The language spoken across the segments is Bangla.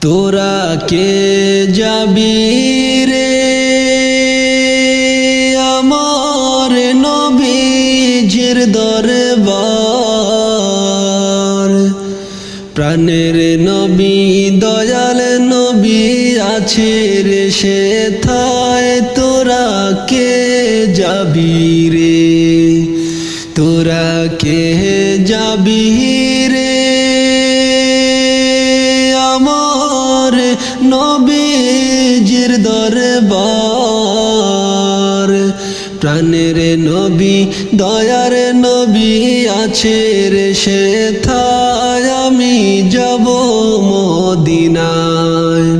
তোরা কে যাবি রে? আমার নবীজির দরবার। প্রাণের নবী, দয়াল নবী আছে রে, সে থায় তোরা কে যাবি রে? তোরা কে যাবি রে? নবীজির দরবার। প্রাণের নবী দয়ার নবী আছে রে সে আমি যাব মদিনায়।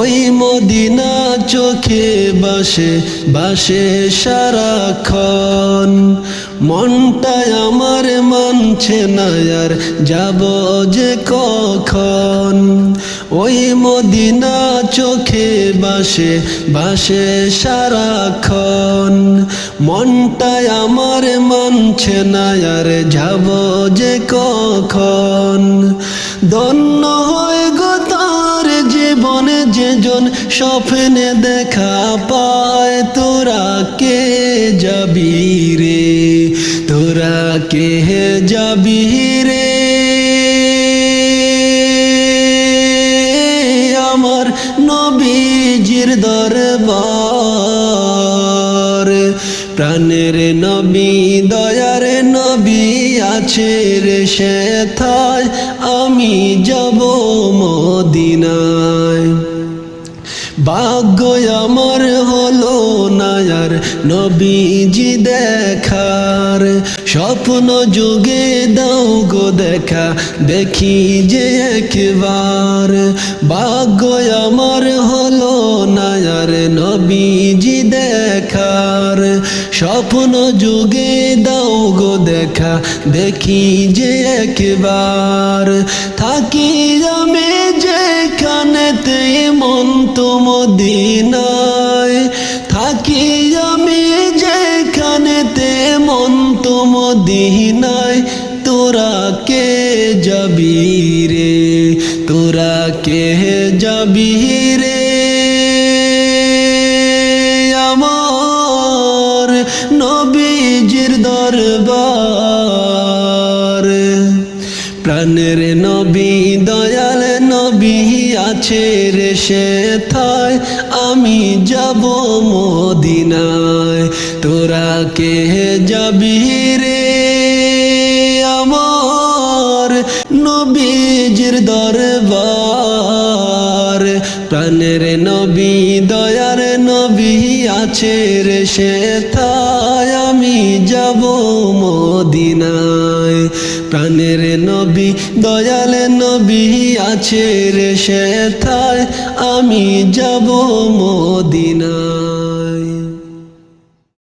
ওই মদিনা চোখে বাসে বাসে সারাক্ষণ। মনটায় আমার মানছে না, আর যাব যে কখন? ওই মদিনা চোখে বাসে বাসে সারাক্ষণ। মনটায় আমার মানছে না, আর যাব যে কখন? দন্য হয় গো যেজন স্বপ্নে দেখা পায়। তোরা কে যাবি রে? তোরা কে যাবি রে? আমার নবীজির দরবার। প্রাণের নবী, দয়ার নবী আছে রে সে আমি যাব মদিনায়। ভাগ্য আমার হলো নায়ার, নবীজি দেখার। স্বপ্ন যুগে দাও গো দেখা, দেখি যে একবার। ভাগ্য আমার হলো নায়ার, নবীজি দেখার। স্বপ্ন যুগে দাও গো দেখা, দেখি যে একবার। থাকি আমি যেখানেতে মন তুম দিনায় থাকি আমি যেখানেতে মন দিনায় তোরা কে যাবি রে? তোরা কে যাবি রে? আমার নবীজির দরবার। প্রাণের নবী, দয়াল নবী আছে রে সে থায় আমি যাব মদিনায়। তোরা কে যাবি রে আমার নবীজির দরবার? প্রাণের নবী দয়ার আছে রে সে আমি যাব মদিনায়। প্রাণের নবী, দয়াল নবী আছে রে সে আমি যাব মদিনায়।